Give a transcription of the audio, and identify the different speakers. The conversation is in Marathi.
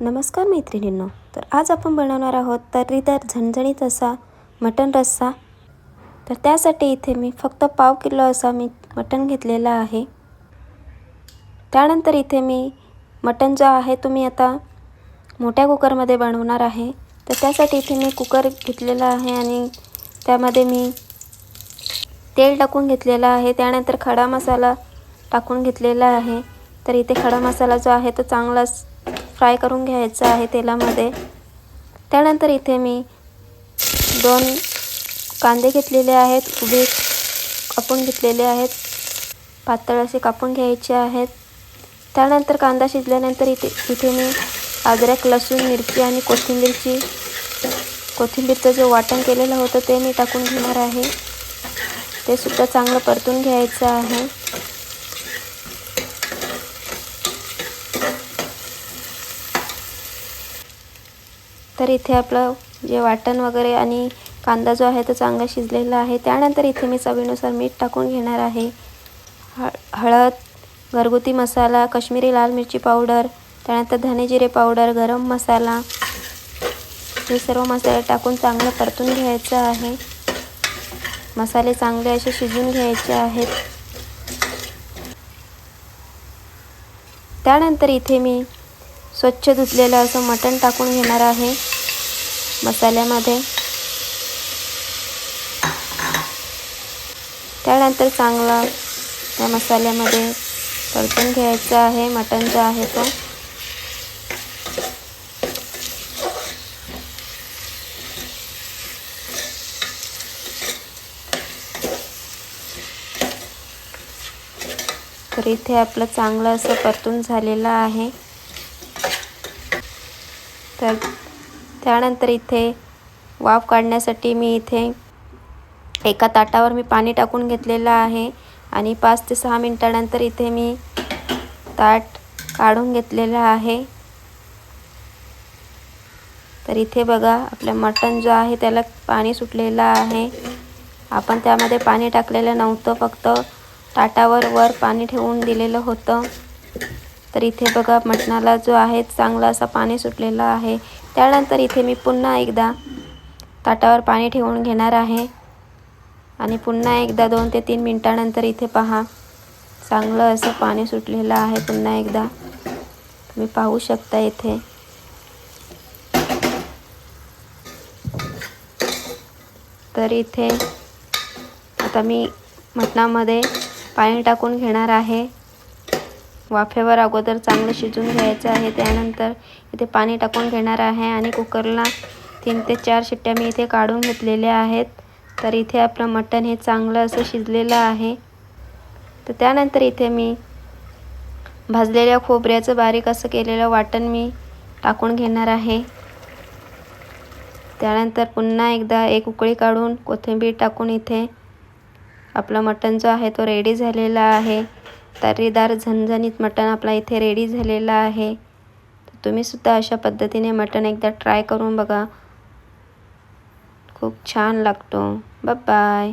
Speaker 1: नमस्कार मैत्रिणींनो तर आज आपण बनवणार आहोत तर्रीदार झणझणीत असा मटण रस्सा. तर त्यासाठी इथे मी फक्त पाव किलो असा मी मटण घेतलेला आहे. त्यानंतर इथे मी मटण जो आहे तो मी आता मोठ्या कुकरमध्ये बनवणार आहे. तर त्यासाठी इथे मी कुकर घेतलेला आहे आणि त्यामध्ये मी तेल टाकून घेतलेलं आहे. त्यानंतर खडा मसाला टाकून घेतलेला आहे. तर इथे खडा मसाला जो आहे तो चांगलाच फ्राय करून घ्यायचं आहे तेलामध्ये. त्यानंतर इथे मी दोन कांदे घेतलेले आहेत उभे कापून घेतलेले आहेत पातळ असे कापून घ्यायचे आहेत. त्यानंतर कांदा शिजल्यानंतर इथे इथे मी अद्रक लसूण मिरची आणि कोथिंबीरची कोथिंबीरचं जे वाटण केलेलं होतं ते मी टाकून घेणार आहे. ते सुद्धा चांगलं परतून घ्यायचं आहे. तर इथे आपलं जे वाटण वगैरे आणि कांदा जो आहे तो चांगला शिजलेला आहे. त्यानंतर इथे मी चवीनुसार मीठ टाकून घेणार आहे. ह हळद घरगुती मसाला कश्मीरी लाल मिरची पावडर त्यानंतर धने जिरे पावडर गरम मसाला. हे सर्व मसाले टाकून चांगलं परतून घ्यायचं आहे. मसाले चांगले असे शिजून घ्यायचे आहेत. त्यानंतर इथे मी स्वच्छ धुतलेलं असं मटण टाकून घेणार आहे. मसाल्यामध्ये. त्यानंतर चांगला त्या मसाल्यामध्ये परतून घ्यायचं आहे मटण जो आहे तो. तर इथे आपलं चांगलं असं परतून झालेलं आहे. तर त्यानंतर इथे वाफ काढण्यासाठी मी इथे एका ताटावर मी पाणी टाकून घेतलेलं आहे. आणि पाच ते सहा मिनटानंतर इथे मी ताट काढून घेतलेलं आहे. तर इथे बघा आपलं मटण जो आहे त्याला पाणी सुटलेलं आहे. आपण त्यामध्ये पाणी टाकलेलं नव्हतं फक्त ताटावर वर पाणी ठेवून दिलेलं होतं. तर इथे बघा मटणाला जो आहे चांगला असा पाणी सुटलेलं आहे. त्यानंतर इथे मी पुन्हा एकदा ताटावर पाणी ठेवून घेणार आहे. आणि पुन्हा एकदा दोन ते तीन मिनटानंतर इथे पहा चांगलं असं पाणी सुटलेलं आहे पुन्हा एकदा. तुम्ही पाहू शकता इथे. तर इथे आता मी मटणामध्ये पाणी टाकून घेणार आहे. वाफेवर अगोदर चांगलं शिजून घ्यायचं आहे. त्यानंतर इथे पाणी टाकून घेणार आहे आणि कुकरला तीन ते चार शिट्ट्या मी इथे काढून घेतलेल्या आहेत. तर इथे आपलं मटण हे चांगलं असं शिजलेलं आहे. तर त्यानंतर इथे मी भाजलेल्या खोबऱ्याचं बारीक असं केलेलं वाटण मी टाकून घेणार आहे. त्यानंतर पुन्हा एकदा एक उकळी काढून कोथिंबीर टाकून इथे आपलं मटण जो आहे तो रेडी झालेला आहे. तर्रीदार झणझणीत मटण आपला इथे रेडी झालेला आहे. तर तुम्हीसुद्धा अशा पद्धतीने मटण एकदा ट्राय करून बघा. खूप छान लागतो. बाय